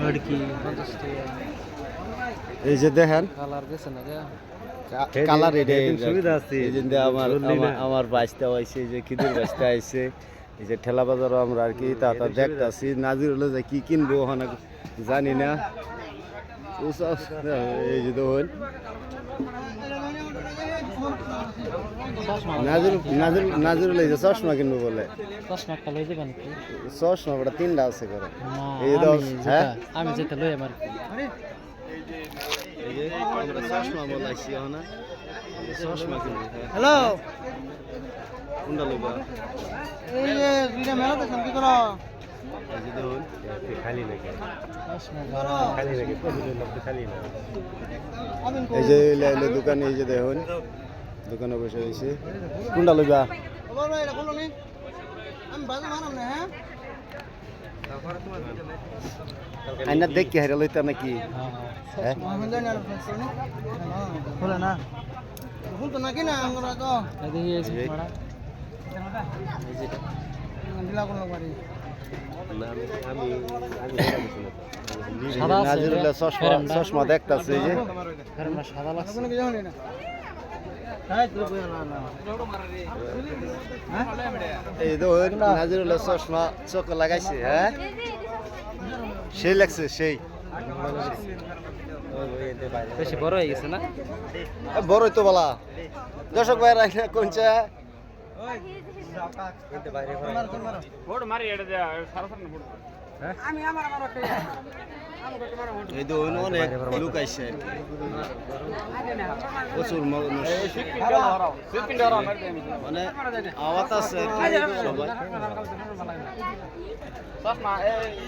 লড়কি। এই যে দেখেন কালার গেছে না কালার এটা সুবিধা আছে। এই যে আমার আমার- বাইসটা হয়েছে এই যে খিদির বাইসটা আইছে এই যে ঠেলা বাজারও আমরা আর কি তা দেখতেছি। নাজির হলে যে কি কিনবো ওখানে জানি না। এই যে দেখুন নাজির নাজির নাজির হলে এই যে চশমা কিনবো বলে। চশমা ওটা তিনটা আছে করে এই যে দাও, হ্যাঁ? আমি যেটা লই আমার এই যে আমরা চশমা বলাইছি ওখানে চশমা কিনবো। হ্যালো। কোনটা লইবা? এই যে দুইটা মেলা কি করো? এই যে দেখুন খালি নাকি? খালি নাকি? প্রতিদিন লোক খালি না? এই যে লাইলে দোকানে এই যে দেখুন দোকানে বসে রয়েছে। কোনটা লইবা? আমি বাজে মারাম না হ্যাঁ আইনা দেখ কি হারে লইতা নাকি? হ্যাঁ? খুলে না। নাকি না আমরা তো দেখি নাজিরুল্লাহ চশমা? চশমা দেখতাছে এই যে। সাদা লাগছে। এই দেখুন নাজিরুল্লাহ চশমা চোখ লাগাইছে হ্যাঁ? সেই লাগছে সেই। বেশি বড় হয়ে গেছে না? বড়ই তো বলা। দর্শক ভাই রাখলে কোনটা লোক আইছে প্রচুর মানে আওয়াজ আছে